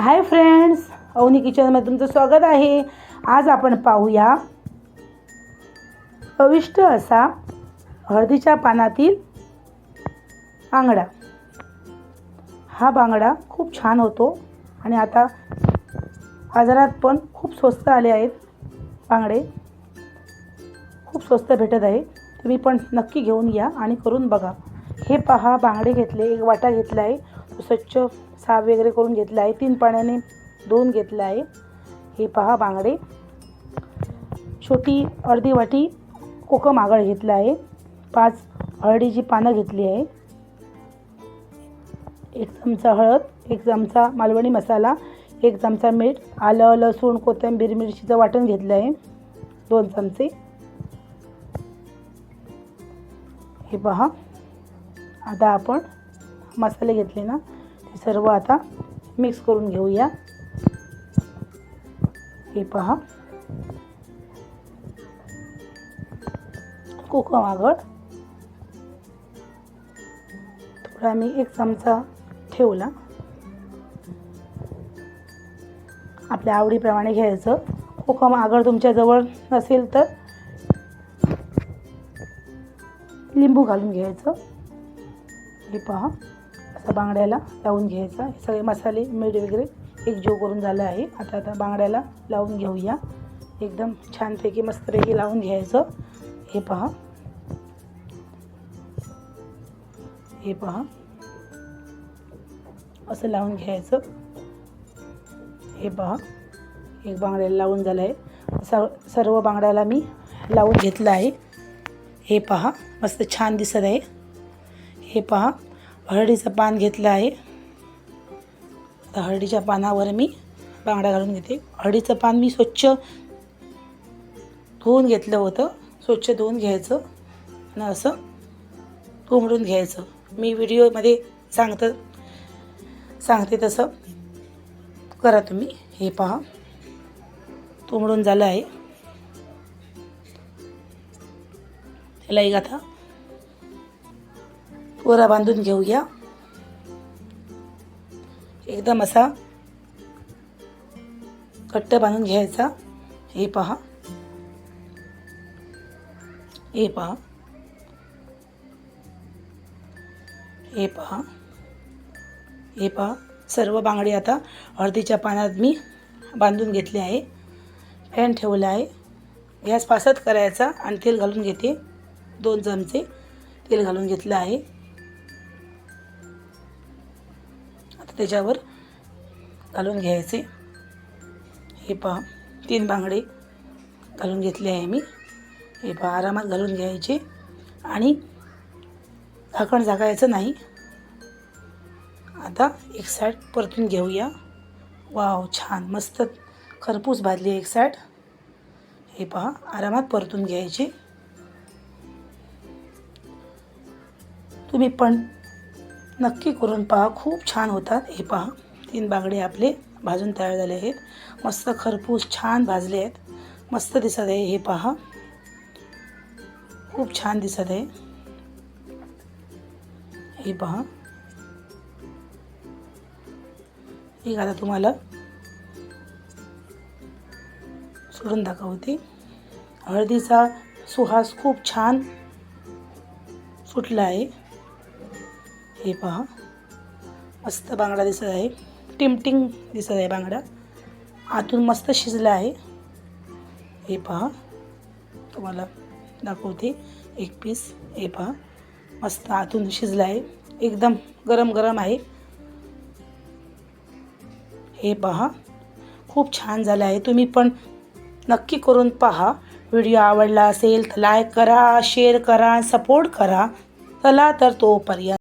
Hi friends Avni किचनमध्ये तुमचं स्वागत आहे. आज आपण पाहूया चविष्ट असा हळदीच्या पानातील बांगडा. हा बांगडा खूप छान होतो आणि आता बाजारात पण खूप स्वस्त आले आहेत बांगडे. खूप स्वस्त भेटत आहे. तुम्ही पण नक्की घेऊन या आणि करून बघा. हे पहा बांगडे घेतले एक वाटा घेतला आहे स्वच्छ साफ वगैरे करून घेतला आहे. तीन पाण्याने धुवून घेतला आहे. हे पहा बांगडे. छोटी अर्धी वाटी कोकम आगळ घेतला आहे. पाच हळदीची पानं घेतली आहे. एक चमचा हळद एक चमचा मालवणी मसाला एक चमचा मीठ आलं लसूण कोथिंबीर मिरचीचं वाटण घेतलं आहे. दोन चमचे. हे पहा. आता आपण मसाले घेतले ना. सर्व आता मिक्स करून घेऊया. हे पहा. कोकम आगळ. थोडा मी एक चमचा ठेवला. आपल्या आवडीप्रमाणे घ्यायचं. कोकम आगळ तुमच्याजवळ नसेल तर लिंबू घालून घ्यायचं. हे पहा. असं बांगड्याला लावून घ्यायचा. हे सगळे मसाले मीठ वगैरे एक जो करून झालं आहे. आता आता बांगड्याला लावून घेऊया. एकदम छानपैकी मस्तपैकी लावून घ्यायचं. हे पहा. हे पहा. असं लावून घ्यायचं. हे पहा. एक बांगड्याला लावून झालं आहे. स सर्व बांगड्याला मी लावून घेतलं आहे. हे पहा. मस्त छान दिसत आहे. हे पहा. हळदीचं पान घेतलं आहे. आता हळदीच्या पानावर मी बांगडा घालून घेते. हळदीचं पान मी स्वच्छ धुवून घेतलं होतं. स्वच्छ धुवून घ्यायचं आणि असं कोंबडून घ्यायचं. मी व्हिडिओमध्ये सांगतं सांगते तसं. करा तुम्ही हे पहा. तुंबडून झालं आहे. त्याला एक आता कोरा बांधून घेऊया. एकदम असा कट्ट बांधून घ्यायचा. हे पहा. हे पहा. हे पहा. हे पहा. सर्व बांगडी आता हळदीच्या पानात मी बांधून घेतले आहे. फॅन ठेवला आहे. गॅस पासत करायचा आणि तेल घालून घेते. दोन चमचे तेल घालून घेतलं आहे. त्याच्यावर घालून घ्यायचे. हे पहा तीन बांगडे घालून घेतले आहे मी. हे पहा आरामात घालून घ्यायचे. आणि झाकण झाकायचं नाही. आता एक साईड परतून घेऊया. वाव छान मस्त खरपूस भाजली एक साईड. हे पहा आरामात परतून घ्यायचे. तुम्ही पण नक्की करून पहा. खूप छान होतात. हे पहा. तीन बांगडे आपले भाजून तयार झाले आहेत. मस्त खरपूस छान भाजले आहेत. मस्त दिसत आहे. हे पहा. खूप छान दिसत आहे. हे पहा. एक आता तुम्हाला सोडून दाखवते. हळदीचा सुहास खूप छान सुटला आहे. हे पहा. मस्त बांगडा दिसत आहे. टिमटिंग दिसत आहे बांगडा. आतून मस्त शिजला आहे. हे पहा. तुम्हाला दाखवते. एक पीस हे पहा. मस्त आतून शिजला आहे. एकदम गरम गरम आहे. हे पहा. खूप छान झालं आहे. तुम्ही पण नक्की करून पहा. व्हिडिओ आवडला असेल तर लाईक करा शेअर करा सपोर्ट करा. चला तर तोपर्यंत.